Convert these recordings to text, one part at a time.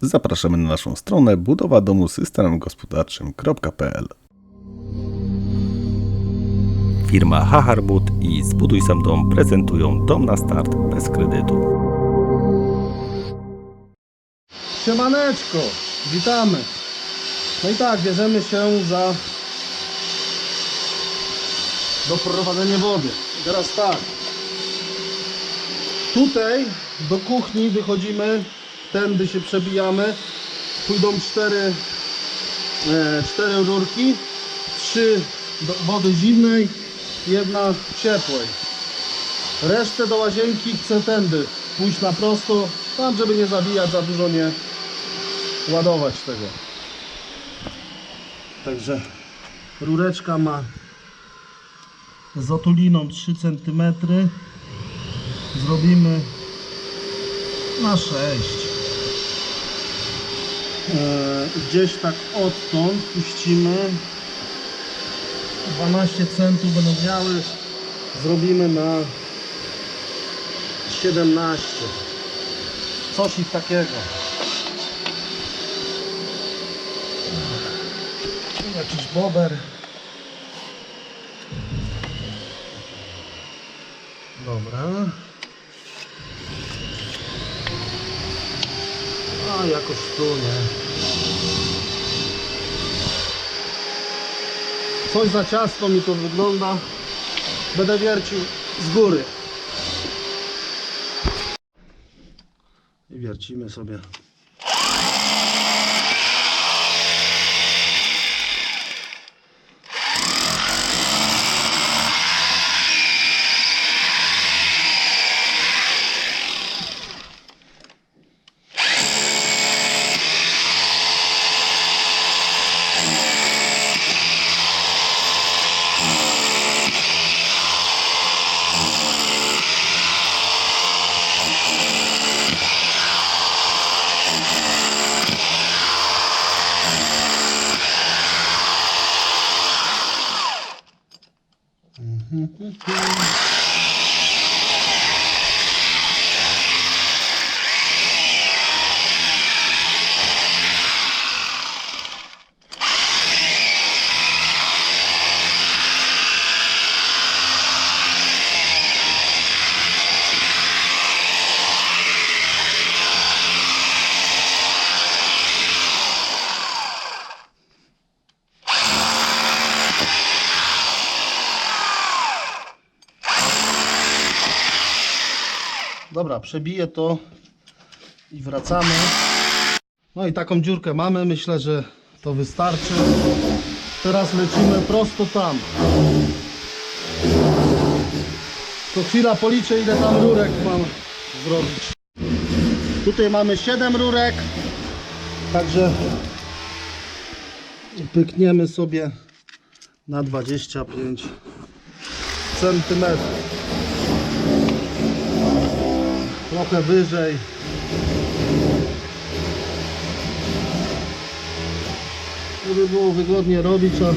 zapraszamy na naszą stronę budowa domu systemem gospodarczym.pl. Firma Haharbut i Zbuduj Sam Dom prezentują dom na start bez kredytu. Siemaneczko, witamy. No i tak, bierzemy się za doprowadzenie wody. I Teraz tak. Tutaj do kuchni wychodzimy, tędy się przebijamy. Pójdą cztery, e, cztery rurki, trzy do wody zimnej, jedna ciepłej. Resztę do łazienki chcę tędy pójść na prosto, tam żeby nie zabijać za dużo, nie ładować tego. Także rureczka ma z otuliną 3 cm. Zrobimy na 6. Eee, gdzieś tak odtąd puścimy. 12 centów będą miały. Zrobimy na 17 coś ich takiego. Jakiś bober. Dobra. A jakoś tu nie coś za ciasto mi to wygląda. Będę wiercił z góry. I wiercimy sobie Uhum, uhum. Dobra, przebiję to i wracamy. No i taką dziurkę mamy, myślę, że to wystarczy. Teraz lecimy prosto tam. To chwila policzę ile tam rurek mam zrobić. Tutaj mamy 7 rurek. Także pykniemy sobie na 25 centymetrów. Trochę wyżej. Żeby było wygodnie robić, a,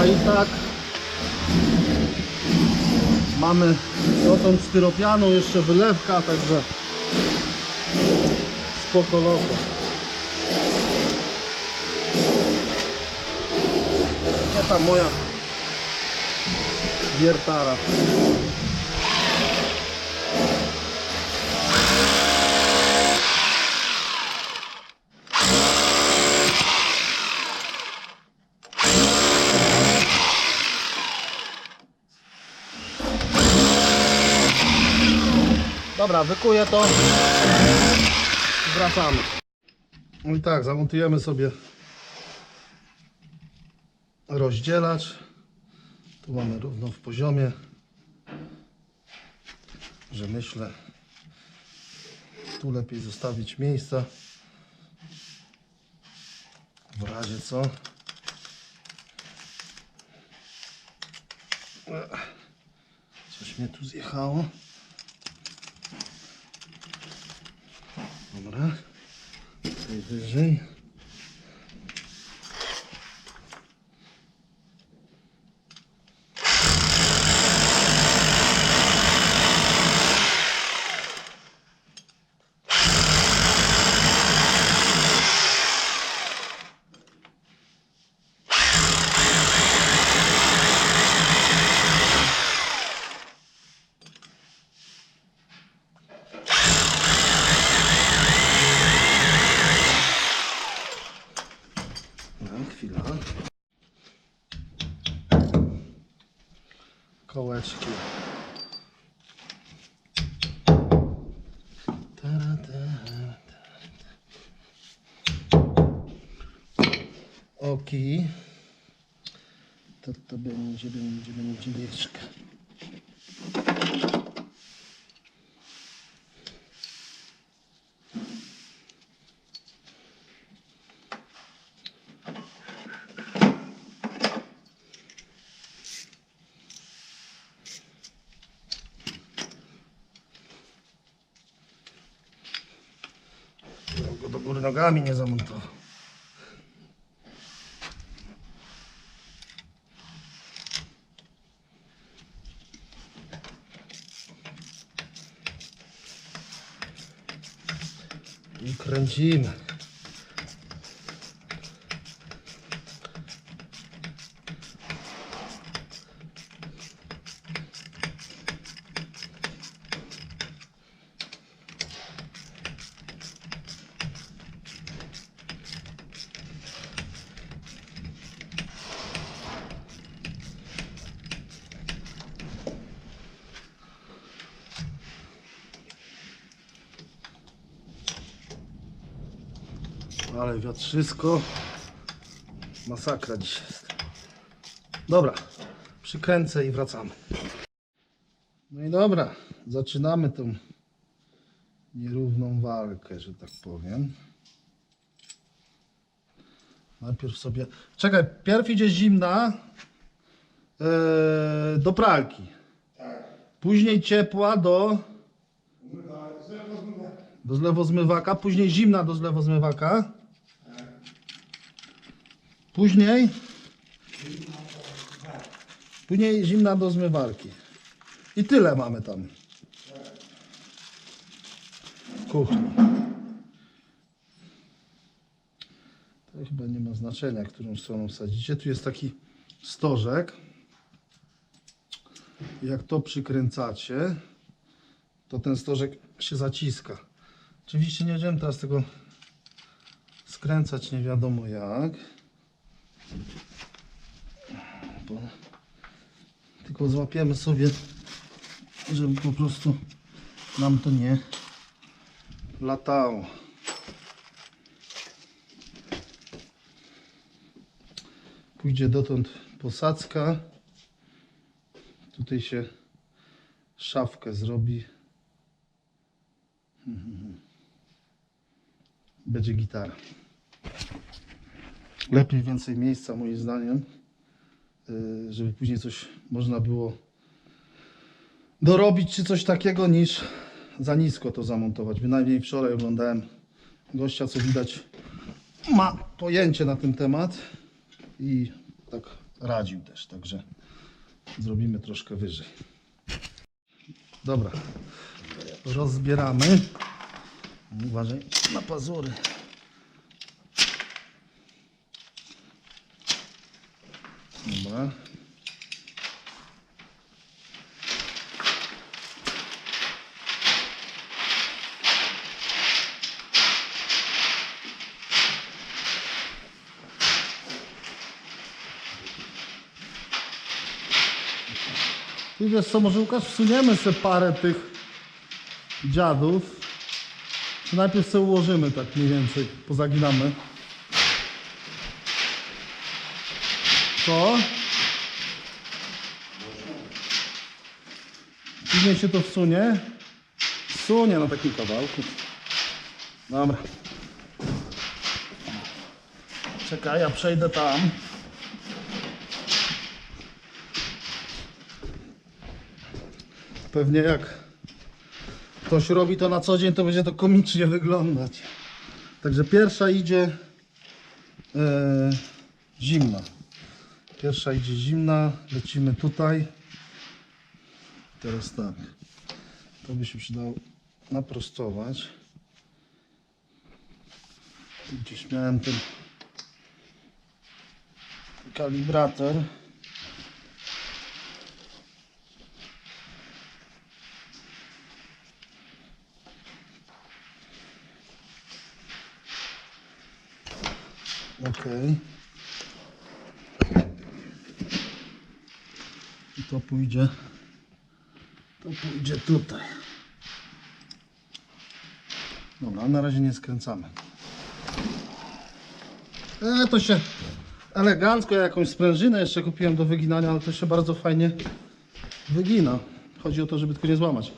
a i tak mamy dotąd styropianu, jeszcze wylewka, także spoko loko. Ta moja wiertara? Dobra, wykuję to. Wracamy. No i tak, zamontujemy sobie rozdzielacz. Tu mamy równo w poziomie. Że myślę, tu lepiej zostawić miejsca. W razie co. Coś mnie tu zjechało. Dobra. 12 kg. Oki. To, to będzie, będzie, będzie wieczka. Góry nogami nie zamontował. I kręcimy. Ale wiatrzysko. Masakra dzisiaj jest. Dobra, przykręcę i wracamy. No i dobra, zaczynamy tą nierówną walkę, że tak powiem. Najpierw sobie. Czekaj, pierw idzie zimna e, do pralki. Później ciepła do. Do zlewozmywaka, później zimna do zlewozmywaka. Później. Później zimna do zmywarki. I tyle mamy tam. Kuchni. To chyba nie ma znaczenia, którą stroną wsadzicie. Tu jest taki stożek. Jak to przykręcacie, to ten stożek się zaciska. Oczywiście nie będziemy teraz tego skręcać nie wiadomo jak. Tylko złapiemy sobie, żeby po prostu nam to nie latało. Pójdzie dotąd posadzka. Tutaj się szafkę zrobi. Będzie gitara. Lepiej więcej miejsca moim zdaniem, yy, żeby później coś można było dorobić czy coś takiego niż za nisko to zamontować. Bynajmniej wczoraj oglądałem gościa, co widać ma pojęcie na ten temat i tak radził też, także zrobimy troszkę wyżej. Dobra, rozbieramy. Uważaj na pazury. Dobra. I wiesz co, może Łukasz wsuniemy sobie parę tych dziadów. Czy najpierw sobie ułożymy tak mniej więcej, pozaginamy. Co? Później się to wsunie. Wsunie na takim kawałku. Dobra. Czekaj, ja przejdę tam. Pewnie jak ktoś robi to na co dzień, to będzie to komicznie wyglądać. Także pierwsza idzie e, zimna. Pierwsza idzie zimna, lecimy tutaj. Teraz tak. To by się przydało naprostować. Gdzieś miałem ten kalibrator. Okej. I to pójdzie. Pójdzie tutaj. Dobra, na razie nie skręcamy. E, to się elegancko. Ja jakąś sprężynę jeszcze kupiłem do wyginania, ale to się bardzo fajnie wygina. Chodzi o to, żeby tylko nie złamać.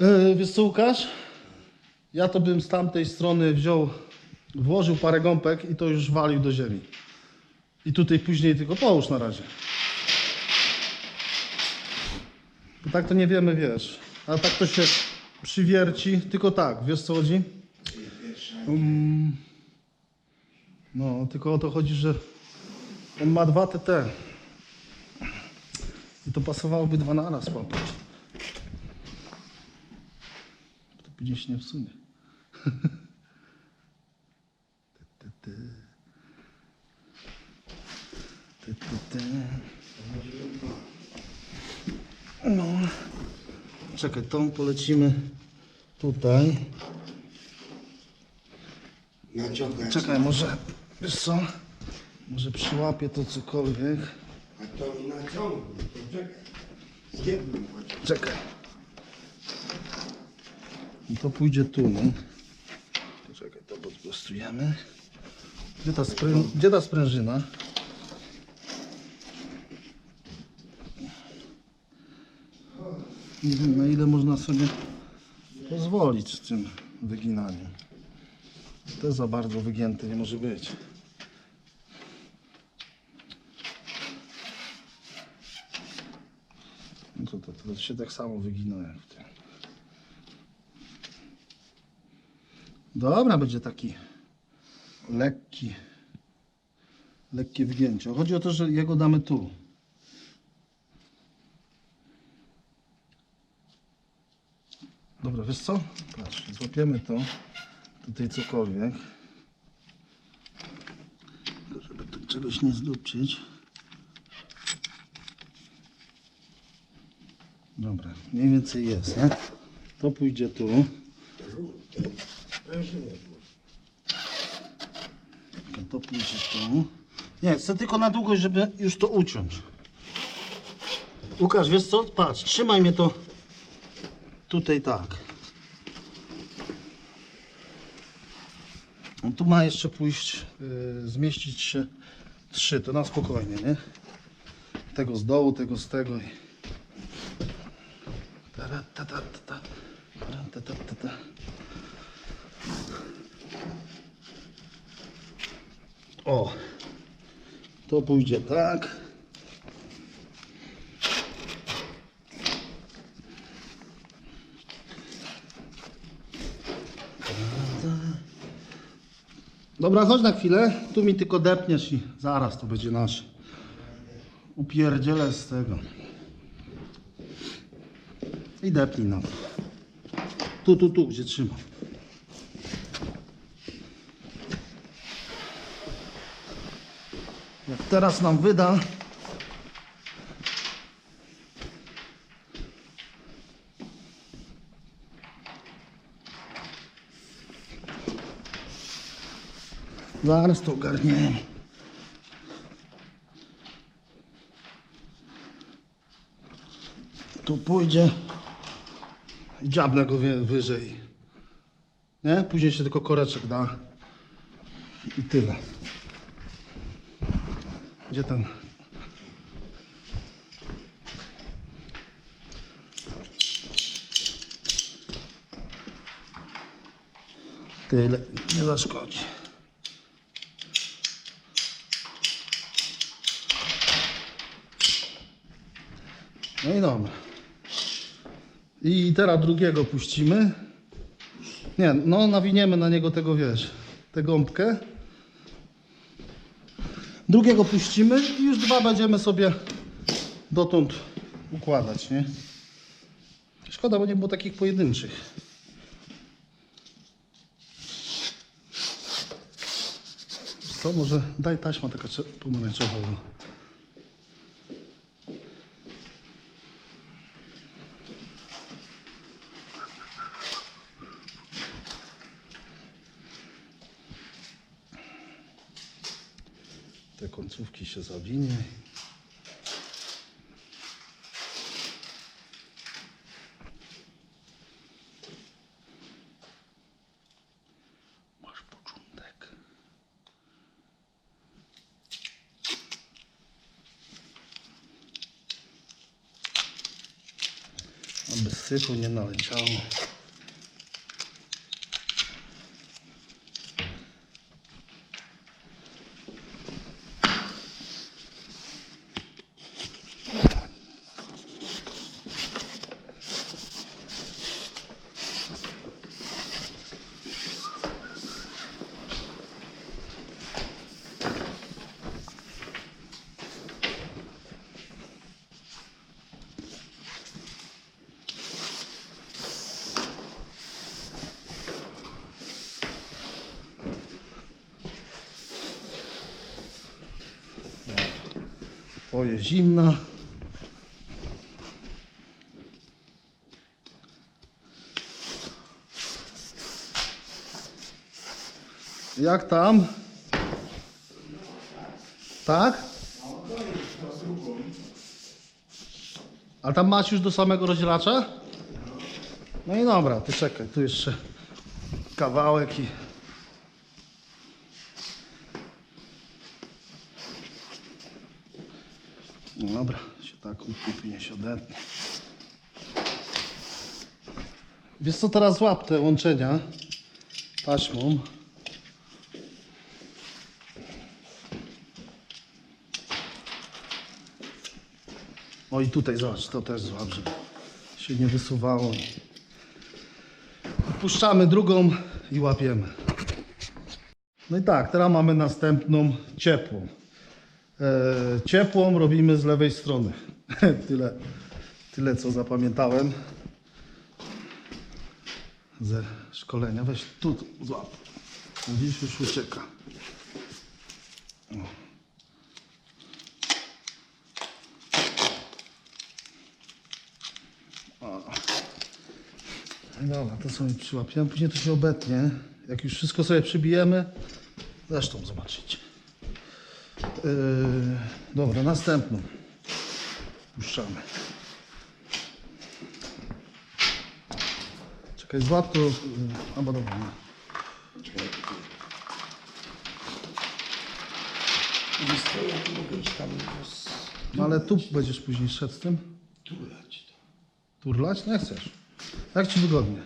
Yy, wiesz co, Łukasz? Ja to bym z tamtej strony wziął, włożył parę gąbek i to już walił do ziemi. I tutaj później tylko połóż na razie. Bo tak to nie wiemy, wiesz. Ale tak to się przywierci. Tylko tak, wiesz co chodzi? Um, no, tylko o to chodzi, że on ma dwa TT. I to pasowałoby dwa na raz łapać. To gdzieś nie wsunie. Ty, ty, ty. Ty, ty, ty. No. Czekaj, tą polecimy tutaj. Naciągać. Czekaj, może, wiesz co? Może przyłapię to cokolwiek. A to naciągnij. Poczekaj. Zjebnij chociaż. Czekaj. I to pójdzie tu, no. Poczekaj, to podprostujemy. Gdzie ta, sprę... Gdzie ta sprężyna? Nie wiem, na ile można sobie pozwolić z tym wyginaniem. To za bardzo wygięte nie może być. No to, to, to się tak samo wygina jak w tym. Dobra, będzie taki lekki, lekkie wygięcie. Chodzi o to, że jego damy tu. Dobra, wiesz co? Patrz, złapiemy to, tutaj cokolwiek. Żeby tu czegoś nie zdupczyć. Dobra, mniej więcej jest, nie? To pójdzie tu. To pójdzie tu. Nie, chcę tylko na długość, żeby już to uciąć. Łukasz, wiesz co? Patrz, trzymaj mnie to tutaj tak. No tu ma jeszcze pójść, yy, zmieścić się trzy, to na spokojnie, nie? Tego z dołu, tego z tego i... O, to pójdzie tak. Dobra, chodź na chwilę. Tu mi tylko depniesz i zaraz to będzie nasz. Upierdzielę z tego. I depnij nam. Tu, tu, tu, gdzie trzymam. Jak teraz nam wyda. Zaraz to ogarniemy. Tu pójdzie. i Dziabnę go wyżej. Nie? Później się tylko koreczek da. I tyle. Gdzie ten? Tyle. Nie zaszkodzi. No i dobra. I teraz drugiego puścimy. Nie, no nawiniemy na niego tego, wiesz, tę gąbkę. Drugiego puścimy i już dwa będziemy sobie dotąd układać, nie? Szkoda, bo nie było takich pojedynczych. Co, może daj taśma taka pomarańczowa. te końcówki się zawinie. Masz początek. Aby syfu nie naleciało. Oje zimna. Jak tam? Tak? A tam masz już do samego rozdzielacza? No i dobra, ty czekaj, tu jeszcze kawałek i... No dobra, tak upnie się. Wiesz co, teraz złap te łączenia taśmą. O i tutaj zobacz, to też złap, żeby się nie wysuwało. Puszczamy drugą i łapiemy. No i tak, teraz mamy następną ciepłą. E, ciepłą robimy z lewej strony. tyle, tyle co zapamiętałem ze szkolenia. Weź tu, złap. Widzisz, już ucieka. O. O. Dobra, to sobie przyłapiemy. Później to się obetnie. Jak już wszystko sobie przybijemy, zresztą zobaczycie. Yy, dobra, następną. Puszczamy. Czekaj, złap to. Albo dobra. nie. Czekaj. No ale tu będziesz później szedł z tym. tulać to. Turlać? No jak chcesz. Jak ci wygodnie.